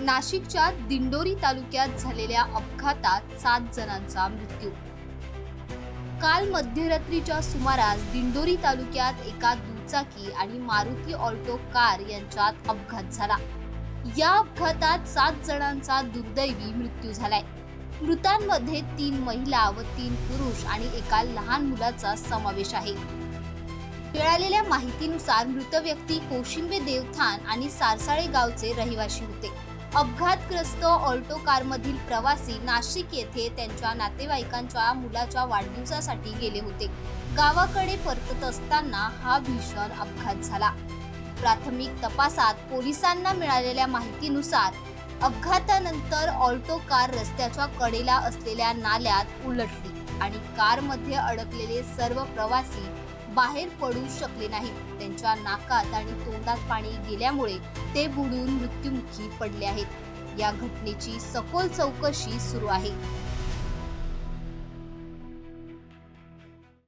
नाशिकच्या दिंडोरी तालुक्यात झालेल्या अपघातात सात जणांचा मृत्यू. काल मध्यरात्रीच्या सुमारास दिंडोरी तालुक्यात एका दुचाकी आणि मारुती ऑल्टो कार यांच्यात अपघात झाला. या अपघातात सात जणांचा दुर्दैवी मृत्यू झालाय. मृतांमध्ये तीन महिला व तीन पुरुष आणि एका लहान मुलाचा समावेश आहे. मिळालेल्या माहितीनुसार मृत व्यक्ती कोशिंबे देवथान आणि सारसाळे गावचे रहिवासी होते. अपघातग्रस्त ऑल्टो कारमधील प्रवासी नाशिक येथे त्यांच्या नातेवाईकांच्या मुलाच्या वाढदिवसासाठी गेले होते. गावाकडे परतत असताना हा भीषण अपघात झाला. प्राथमिक तपासात पोलिसांना मिळालेल्या माहितीनुसार अपघातानंतर ऑल्टो कार रस्त्याच्या कडेला असलेल्या नाल्यात उलटली आणि कारमध्ये अडकलेले सर्व प्रवासी बाहेर पडू शकले नाहीत. त्यांच्या नाकात आणि तोंडात पाणी गेल्यामुळे ते बुडून मृत्युमुखी पडले आहेत. या घटनेची सखोल चौकशी सुरू आहे.